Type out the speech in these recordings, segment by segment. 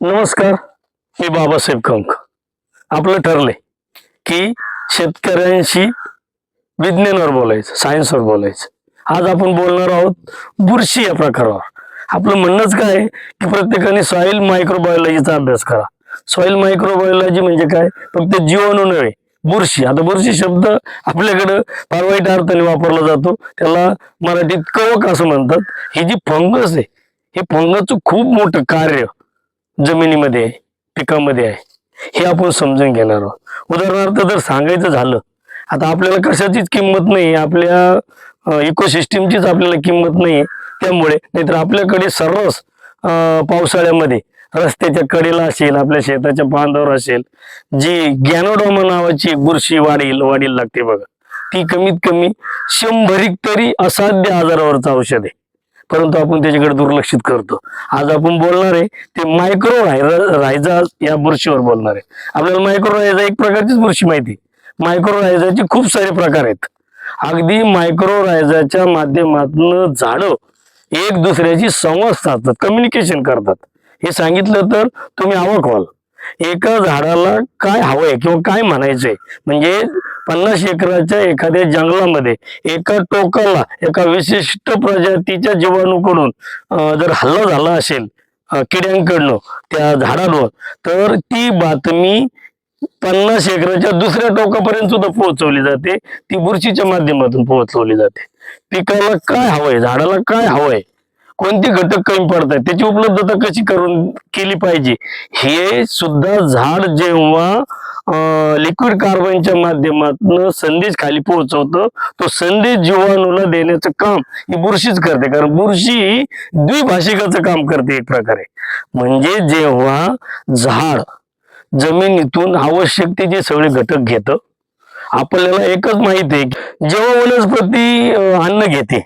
नमस्कार मी बाबासाहेब कंक आपलं ठरलंय की शेतकऱ्यांशी विज्ञानावर बोलायचं सायन्सवर बोलायचं. आज आपण बोलणार आहोत बुरशी या प्रकारावर. आपलं म्हणणंच काय आहे की प्रत्येकाने सॉईल मायक्रोबायोलॉजीचा अभ्यास करा. सॉईल मायक्रोबायोलॉजी म्हणजे काय? फक्त जीवाणू नव्हे बुरशी. आता बुरशी शब्द आपल्याकडं फार वाईट अर्थाने वापरला जातो. त्याला मराठीत कवक असं म्हणतात. ही जी फंगस आहे हे फंगसचं खूप मोठं कार्य. जमिनीमध्ये आहे पिकामध्ये आहे. हे आपण समजून घेणार आहोत. उदाहरणार्थ जर सांगायचं झालं आता आपल्याला कशाचीच किंमत नाही आपल्या इकोसिस्टीमचीच आपल्याला किंमत नाही त्यामुळे नाहीतर आपल्याकडे सर्रास पावसाळ्यामध्ये रस्त्याच्या कडेला असेल आपल्या शेताच्या बांधावर असेल जी गॅनोडोमा नावाची बुरशी वाढील वाढील लागते बघा. ती कमीत कमी शंभरीक तरी असाध्य आजारावरचं औषध आहे. परंतु आपण त्याच्याकडे दुर्लक्षित करतो. आज आपण बोलणार आहे ते मायक्रो रायझा या बुरशीवर बोलणार आहे. आपल्याला मायक्रो रायझा एक प्रकारचीच बुरशी माहिती मायक्रो रायझाचे खूप सारे प्रकार आहेत. अगदी मायक्रो रायझाच्या माध्यमातून झाडं एक दुसऱ्याची संवाद साधतात कम्युनिकेशन करतात. हे सांगितलं तर तुम्ही आवक व्हाल. एका झाडाला काय हवंय किंवा काय म्हणायचंय म्हणजे पन्नास एकराच्या एखाद्या जंगलामध्ये एका टोकाला एका विशिष्ट प्रजातीच्या जीवाणूकडून जर हल्ला झाला असेल किड्यांकडनं त्या झाडांवर तर ती बातमी पन्नास एकराच्या दुसऱ्या टोकापर्यंत सुद्धा पोहोचवली जाते. ती बुरशीच्या माध्यमातून पोहोचवली जाते. पिकाला काय हवंय? झाडाला काय हवंय? कोणते घटक कमी पडतात त्याची उपलब्धता कशी करून केली पाहिजे? हे सुद्धा झाड जेव्हा लिक्विड कार्बनच्या माध्यमातून संदेश खाली पोहोचवतो. तो संदेश जीवाणूला देण्याचं काम ही बुरशीच करते. कारण बुरशी ही द्विभाषिकाचं काम करते एक प्रकारे. म्हणजे जेव्हा झाड जमिनीतून आवश्यक ते जे सगळे घटक घेतं. आपल्याला एकच माहिती आहे की जेव्हा वनस्पती अन्न घेते.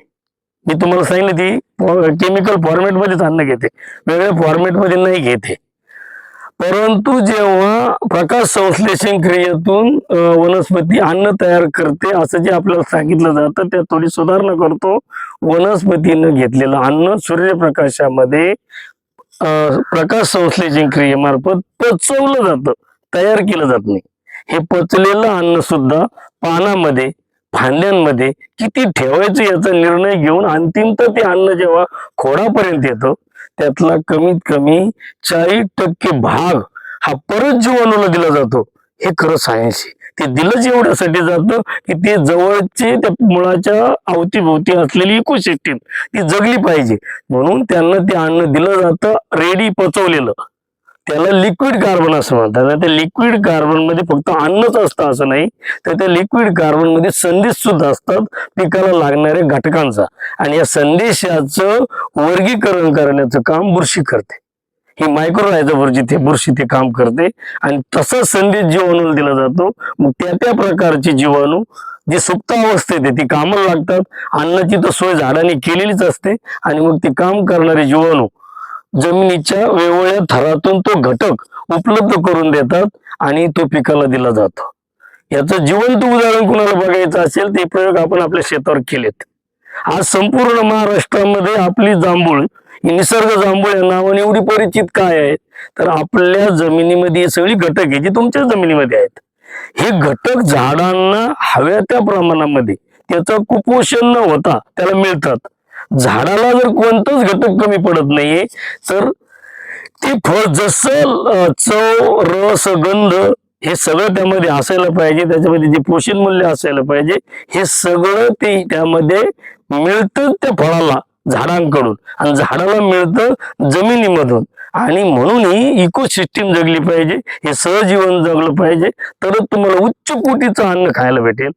मी तुम्हाला सांगितलं ती केमिकल फॉर्मॅटमध्येच अन्न घेते. वेगळ्या फॉर्मॅटमध्ये नाही घेते. परंतु जेव्हा प्रकाश संश्लेषण क्रियेतून वनस्पती अन्न तयार करते असं जे आपल्याला सांगितलं जातं त्यात थोडी सुधारणा करतो. वनस्पतीनं घेतलेलं अन्न सूर्यप्रकाशामध्ये प्रकाश संश्लेषण क्रियेमार्फत पचवलं जातं. तयार केलं जात नाही. हे पचलेलं अन्न सुद्धा पानामध्ये फांद्यांमध्ये किती ठेवायचं याचा निर्णय घेऊन अंतिमत ते अन्न जेव्हा खोडापर्यंत येतं त्यातला कमीत कमी चाळीस टक्के भाग हा परत जीवाणूला दिला जातो. हे खरं सायन्स आहे. ते दिलंच एवढ्यासाठी जातं की ते जवळचे त्या मुळाच्या अवतीभोवती असलेली इकोसिस्टीम ती जगली पाहिजे. म्हणून त्यांना ते अन्न दिलं जातं रेडी पचवलेलं. त्याला लिक्विड कार्बन असं म्हणतात. आणि त्या लिक्विड कार्बनमध्ये फक्त अन्नच असतं असं नाही तर त्या लिक्विड कार्बनमध्ये संदेश सुद्धा असतात पिकाला लागणाऱ्या घटकांचा. आणि या संदेशाचं वर्गीकरण करण्याचं काम बुरशी करते. ही मायक्रो बुरशी ते बुरशी ते काम करते. आणि तसाच संदेश जीवाणूला दिला जातो. मग त्या त्या प्रकारचे जीवाणू जी सुप्त अवस्थेत आहे ती कामाला लागतात. अन्नाची तर सोय झाडाने केलेलीच असते. आणि मग ती काम करणारे जीवाणू जमिनीच्या वेगवेगळ्या थरातून तो घटक उपलब्ध करून देतात आणि तो पिकाला दिला जातो. याचं जिवंत उदाहरण कुणाला बघायचं असेल ते प्रयोग आपण आपल्या शेतावर केलेत. आज संपूर्ण महाराष्ट्रामध्ये आपली जांभूळ ही निसर्ग जांभूळ या नावाने एवढी परिचित काय आहे? तर आपल्या जमिनीमध्ये सगळी घटक आहे जी तुमच्या जमिनीमध्ये आहेत. हे घटक झाडांना हव्या त्या प्रमाणामध्ये त्याचं कुपोषण न होता त्याला मिळतात. झाडाला जर कोणताच घटक कमी पडत नाहीये तर ते फळ जसं चव रस गंध हे सगळं त्यामध्ये असायला पाहिजे त्याच्यामध्ये जे पोषण मूल्य असायला पाहिजे हे सगळं ते त्यामध्ये मिळतं त्या फळाला झाडांकडून. आणि झाडाला मिळतं जमिनीमधून. आणि म्हणून ही इकोसिस्टीम जगली पाहिजे हे सहजीवन जगलं पाहिजे तरच तुम्हाला उच्च कोटीचं अन्न खायला भेटेल.